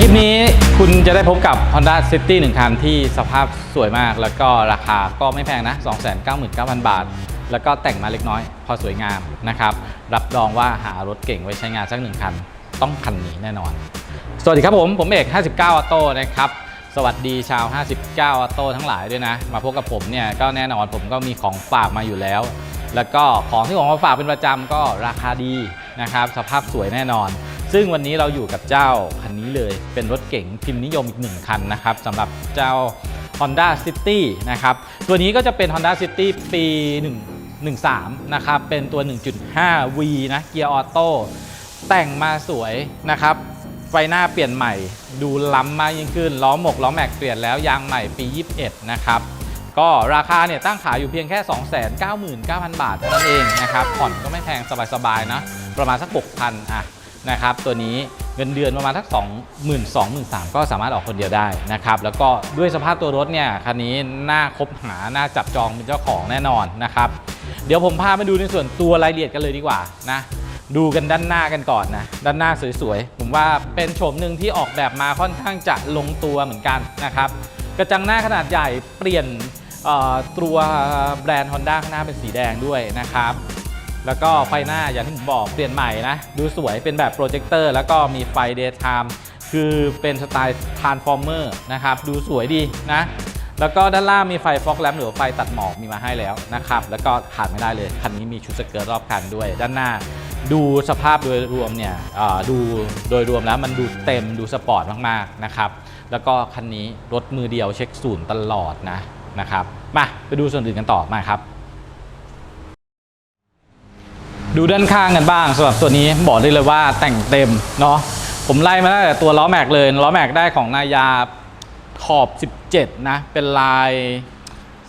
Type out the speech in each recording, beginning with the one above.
คลิปนี้คุณจะได้พบกับ Honda City 1 คันที่สภาพสวยมาก แล้วก็ราคาก็ไม่แพงนะ 299,000 บาท แล้วก็แต่งมาเล็กน้อย พอสวยงามนะครับ รับรองว่าหารถเก่งไว้ใช้งานสักหนึ่งคัน ต้องคันนี้แน่นอน สวัสดีครับผม ผมเอก 59ออโต้นะครับ สวัสดีชาว 59ออโต้ทั้งหลายด้วยนะ มาพบกับผมเนี่ยก็แน่นอนผมก็มีของฝากมาอยู่แล้ว แล้วก็ของที่ผมมาฝากเป็นประจำก็ราคาดีนะครับ สภาพสวยแน่นอน ซึ่งวันนี้เราอยู่กับเจ้าคันนี้เลยเป็นรถเก๋งพิมพ์นิยมอีกหนึ่งคันนะครับสำหรับเจ้า Honda City นะครับตัวนี้ก็จะเป็น Honda City ปี 1 13 นะครับ เป็นตัว 1.5V นะเกียร์ออโต้แต่งมาสวยนะครับไฟหน้าเปลี่ยนใหม่ ดูล้ำมากยิ่งขึ้นล้อหมกล้อแม็กเปลี่ยนแล้วยางใหม่ปี 21 นะครับก็ราคาเนี่ยตั้งขายอยู่เพียงแค่ 299,000 บาทเท่านั้นเองนะครับผ่อนก็ไม่แพงสบายๆนะประมาณสัก 6,000อะ นะครับตัวนี้เงินเดือนประมาณสัก 2 2 0 0 0 3ก็สามารถออกคนเดียวได้นะครับแล้วก็ด้วยสภาพตัวรถเนี่ยคันนี้น่าคบหาน่าจับจองเป็นเจ้าของแน่นอนนะครับเดี๋ยวผมพามาดูในส่วนตัวรายละเอียดกันเลยดีกว่านะดูกันด้านหน้ากันก่อนนะ ด้านหน้าสวยๆ ผมว่าเป็นโฉมหนึ่งที่ออกแบบมาค่อนข้างจะลงตัวเหมือนกันนะครับ กระจังหน้าขนาดใหญ่เปลี่ยนตัวแบรนด์ Honda ข้างหน้าเป็นสีแดงด้วยนะครับ แล้วก็ไฟหน้าอย่างที่ผมบอกเปลี่ยนใหม่นะดูสวยเป็นแบบโปรเจคเตอร์แล้วก็มีไฟ daytime คือเป็นสไตล์ transformer นะครับดูสวยดีนะ แล้วก็ด้านล่างมีไฟฟอกแลมหรือไฟตัดหมอกมีมาให้แล้วนะครับแล้วก็ขาดไม่ได้เลย คันนี้มีชุดสเกิร์ตรอบคันด้วย ด้านหน้าดูสภาพโดยรวมเนี่ยดูโดยรวมแล้วมันดูเต็มดูสปอร์ตมากๆนะครับแล้วก็คันนี้รถมือเดียวเช็คศูนย์ตลอดนะนะครับมาไปดูส่วนอื่นกันต่อมาครับ ดูด้านข้างกันบ้างสำหรับตัวนี้บอกได้เลยว่าแต่งเต็มเนาะผมไล่มาตั้งแต่ตัวล้อแม็กเลยล้อแม็กได้ของนายาขอบ 17 นะ เป็นลาย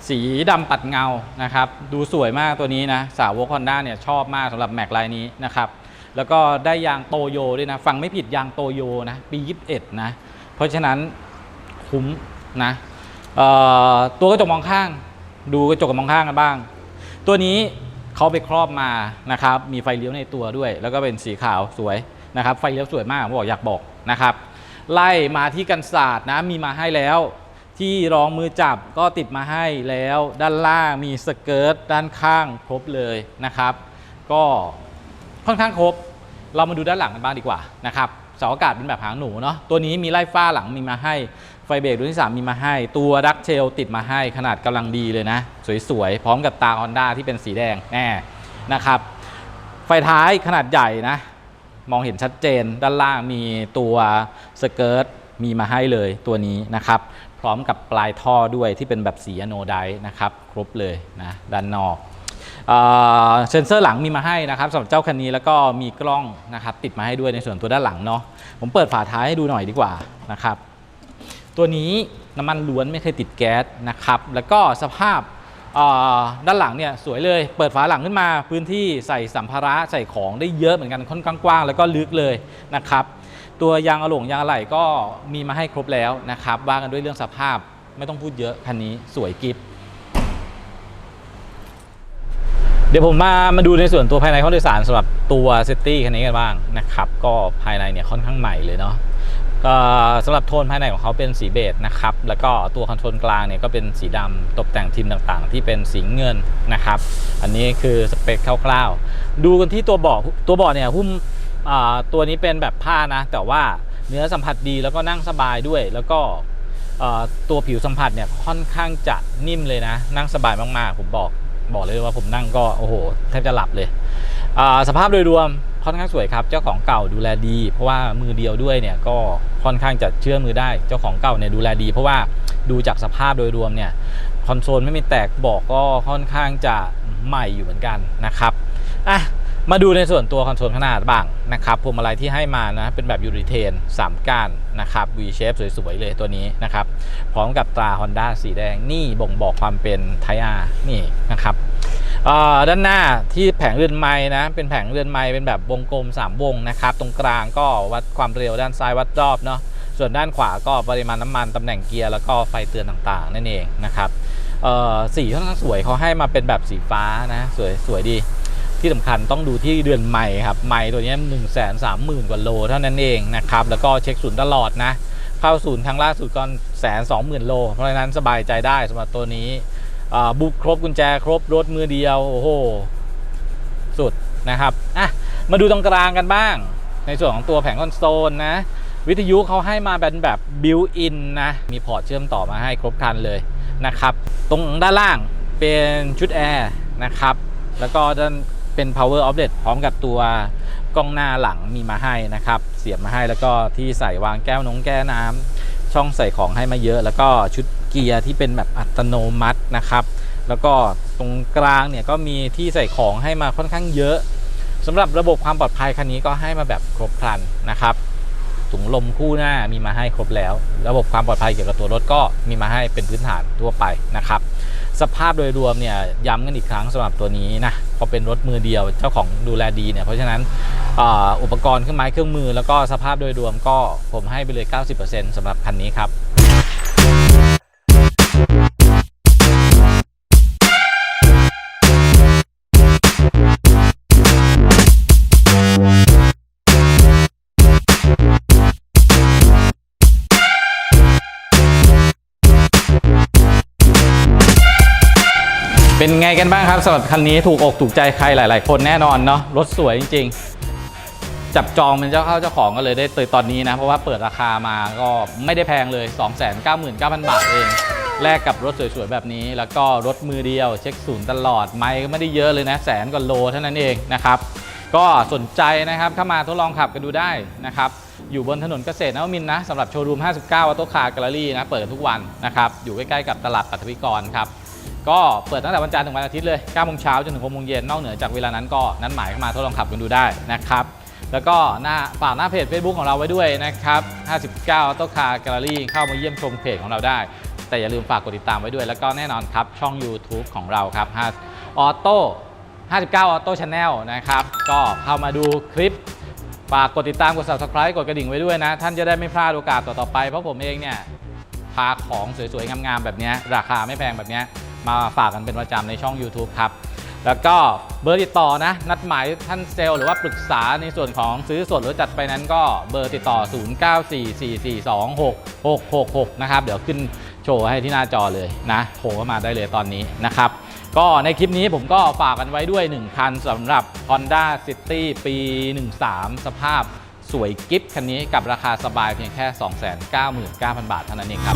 สีดำปัดเงานะครับ ดูสวยมากตัวนี้นะ สาวกฮอนด้าเนี่ยชอบมากสำหรับแม็กลายนี้นะครับ แล้วก็ได้ยางโตโยด้วยนะ ฟังไม่ผิดยางโตโยนะปี 21 นะ เพราะฉะนั้นคุ้มนะตัวกระจกมองข้าง ดูกระจกมองข้างกันบ้าง ตัวนี้ เขาไปครอบมานะครับมีไฟเลี้ยวในตัวด้วย แล้วก็เป็นสีขาวสวยนะครับไฟเลี้ยวสวยมากผมบอกอยากบอกนะครับไล่มาที่กันศาสตร์นะมีมาให้แล้ว ที่รองมือจับก็ติดมาให้แล้ว ด้านล่างมีสเกิร์ตด้านข้างครบเลยนะครับ ก็ค่อนข้างครบ เรามาดูด้านหลังกันบ้างดีกว่านะครับ เสาอากาศเป็นแบบหางหนูเนาะตัวนี้มีไล่ฟ้าหลังมีมาให้ ไฟเบรกรุ่นที่ 3 มีมาให้ ตัวดักเชลติดมาให้ขนาดกำลังดีเลยนะ สวยๆ พร้อมกับตา Honda ที่เป็นสีแดงแน่นะครับ ไฟท้ายขนาดใหญ่นะ มองเห็นชัดเจนด้านล่างมีตัวสเกิร์ตมีมาให้เลยตัวนี้นะครับ พร้อมกับปลายท่อด้วยที่เป็นแบบสีอะโนไดนะครับ ครบเลยนะด้านนอก เซ็นเซอร์หลังมีมาให้นะครับสำหรับเจ้าคันนี้แล้วก็มีกล้องนะครับติดมาให้ด้วยในส่วนตัวด้านหลังเนาะผมเปิดฝาท้ายให้ดูหน่อยดีกว่านะครับตัวนี้น้ำมันล้วนไม่เคยติดแก๊สนะครับแล้วก็สภาพด้านหลังเนี่ยสวยเลย เปิดฝาหลังขึ้นมาพื้นที่ใส่สัมภาระใส่ของได้เยอะเหมือนกันค่อนข้างกว้างแล้วก็ลึกเลยนะครับตัวยางอะหลงยางอะไหล่ก็มีมาให้ครบแล้วนะครับว่ากันด้วยเรื่องสภาพไม่ต้องพูดเยอะคันนี้สวยกิฟ เดี๋ยวผมมามาดูในส่วนตัวภายในห้องโดยสารสำหรับตัวเซตตี้คันนี้กันบ้างนะครับ ก็ภายในเนี่ยค่อนข้างใหม่เลยเนาะสำหรับโทนภายในของเขาเป็นสีเบจนะครับ แล้วก็ตัวคอนโทรลกลางเนี่ยก็เป็นสีดำตกแต่งทีมต่างๆ ที่เป็นสีเงินนะครับ อันนี้คือสเปคคร่าวๆ ดูกันที่ตัวเบาะตัวเบาะเนี่ยหุ้มตัวนี้เป็นแบบผ้านะ แต่ว่าเนื้อสัมผัสดีแล้วก็นั่งสบายด้วย แล้วก็ตัวผิวสัมผัสเนี่ยค่อนข้างจะนิ่มเลยนะ นั่งสบายมากๆ ผมบอก บอกเลยว่าผมนั่งก็โอ้โหแทบจะหลับเลย สภาพโดยรวมค่อนข้างสวยครับ เจ้าของเก่าดูแลดี เพราะว่ามือเดียวด้วยเนี่ยก็ค่อนข้างจะเชื่อมือได้ เจ้าของเก่าเนี่ยดูแลดี เพราะว่าดูจากสภาพโดยรวมเนี่ยคอนโซลไม่มีแตกบอกก็ค่อนข้างจะใหม่อยู่เหมือนกันนะครับอะ มาดูในส่วนตัวคอนโซลข้างหน้าบ้างนะครับพวงมาลัยที่ให้มานะเป็นแบบยูริเทน 3ก้านนะครับ V shape สวยๆเลยตัวนี้นะครับพร้อมกับตรา Honda สีแดงนี่บ่งบอกความเป็นไทอานี่นะครับด้านหน้าที่แผงเรือนไม้นะเป็นแผงเรือนไม้เป็นแบบวงกลม 3 วงนะครับตรงกลางก็วัดความเร็วด้านซ้ายวัดรอบเนาะส่วนด้านขวาก็ปริมาณน้ำมันตำแหน่งเกียร์แล้วก็ไฟเตือนต่างๆ นั่นเองนะครับสีค่อนข้างสวยเขาให้มาเป็นแบบสีฟ้านะสวยสวยดี ที่สำคัญต้องดูที่เดือนใหม่ครับใหม่ตัวนี้1นึ่งแสนสามหมื่นกว่าโลเท่านั้นเองนะครับแล้วก็เช็คศูนย์ตลอดนะเข้าศูนย์ครั้งล่าสุดก็แสนสองหมื่นโล เพราะฉะนั้นสบายใจได้สำหรับตัวนี้อ่าบุกครบกุญแจครบรถมือเดียวโอ้โหสุดนะครับอะมาดูตรงกลางกันบ้าง ในส่วนของตัวแผงคอนโซลนะวิทยุเขาให้มาเป็นแบบบิวอินนะ มีพอร์ตเชื่อมต่อมาให้ครบครันเลยนะครับ ตรงด้านล่างเป็นชุดแอร์นะครับ แล้วก็ด้าน เป็น power outlet พร้อมกับตัวกล้องหน้าหลังมีมาให้นะครับ เสียบมาให้แล้วก็ที่ใส่วางแก้วนงแก้น้ำช่องใส่ของให้มาเยอะ แล้วก็ชุดเกียร์ที่เป็นแบบอัตโนมัตินะครับ แล้วก็ตรงกลางเนี่ยก็มีที่ใส่ของให้มาค่อนข้างเยอะสำหรับระบบความปลอดภัยคันนี้ก็ให้มาแบบครบครันนะครับ ถุงลมคู่หน้ามีมาให้ครบแล้ว ระบบความปลอดภัยเกี่ยวกับตัวรถก็มีมาให้เป็นพื้นฐานทั่วไปนะครับ สภาพโดยรวมเนี่ยย้ำกันอีกครั้งสำหรับตัวนี้นะพอเป็นรถมือเดียวเจ้าของดูแลดีเนี่ยเพราะฉะนั้นอ,อุปกรณ์เครื่องไม้เครื่องมือ แล้วก็สภาพโดยรวมก็ผมให้ไปเลย 90%สำหรับคันนี้ครับ ไงกันบ้างครับสำหรับคันนี้ถูกอกถูกใจใครหลาย ๆ คนแน่นอนเนาะรถสวยจริง ๆ จับจองเป็นเจ้าเข้าเจ้าของกันเลยได้ตอนนี้นะ เพราะว่าเปิดราคามาก็ไม่ได้แพงเลย 299,000 บาทเองแลกกับรถสวย ๆ แบบนี้ แล้วก็รถมือเดียว เช็คศูนย์ตลอดไม่ก็ไม่ได้เยอะเลยนะแสนกว่าโลเท่านั้นเองนะครับก็สนใจนะครับเข้ามาทดลองขับกันดูได้นะครับอยู่บนถนนเกษตรนวมินนะสำหรับโชว์รูม 59วัตโตคาร์แกลเลอรี่นะเปิดทุกวันนะครับอยู่ใกล้ ๆ กับตลาดปัทวิกรครับ ก็เปิดตั้งแต่วันจันทร์ถึงวันอาทิตย์เลย9โมงเช้าจนถึง6โมงเย็นนอกเหนือจากเวลานั้นก็นัดหมายเข้ามาทดลองขับกันดูได้นะครับแล้วก็หน้าฝากหน้าเพจ Facebook ของเราไว้ด้วยนะครับ 59 Auto Car Gallery เข้ามาเยี่ยมชมเพจของเราได้ แต่อย่าลืมฝากกดติดตามไว้ด้วย แล้วก็แน่นอนครับ ช่อง YouTube ของเราครับออโต้59 Auto Channel นะครับ ก็เข้ามาดูคลิป ฝากกดติดตามกด subscribe กดกระดิ่งไว้ด้วยนะ ท่านจะได้ไม่พลาดโอกาสต่อๆไป เพราะผมเองเนี่ยพาของสวยๆ งามๆ แบบนี้ราคาไม่แพงแบบนี้ มาฝากกันเป็นประจำในช่อง YouTube ครับ แล้วก็เบอร์ติดต่อนะ นัดหมายท่านเซลล์หรือว่าปรึกษาในส่วนของซื้อสดหรือจัดไปนั้นก็เบอร์ติดต่อ 0944426666 นะครับ เดี๋ยวขึ้นโชว์ให้ที่หน้าจอเลยนะโทรเข้ามาได้เลยตอนนี้นะครับ ก็ในคลิปนี้ผมก็ฝากกันไว้ด้วย 1 คันสำหรับ Honda City ปี 13 สภาพสวยกิฟต์คันนี้กับราคาสบายเพียงแค่ 299,000 บาทเท่านั้นเองครับ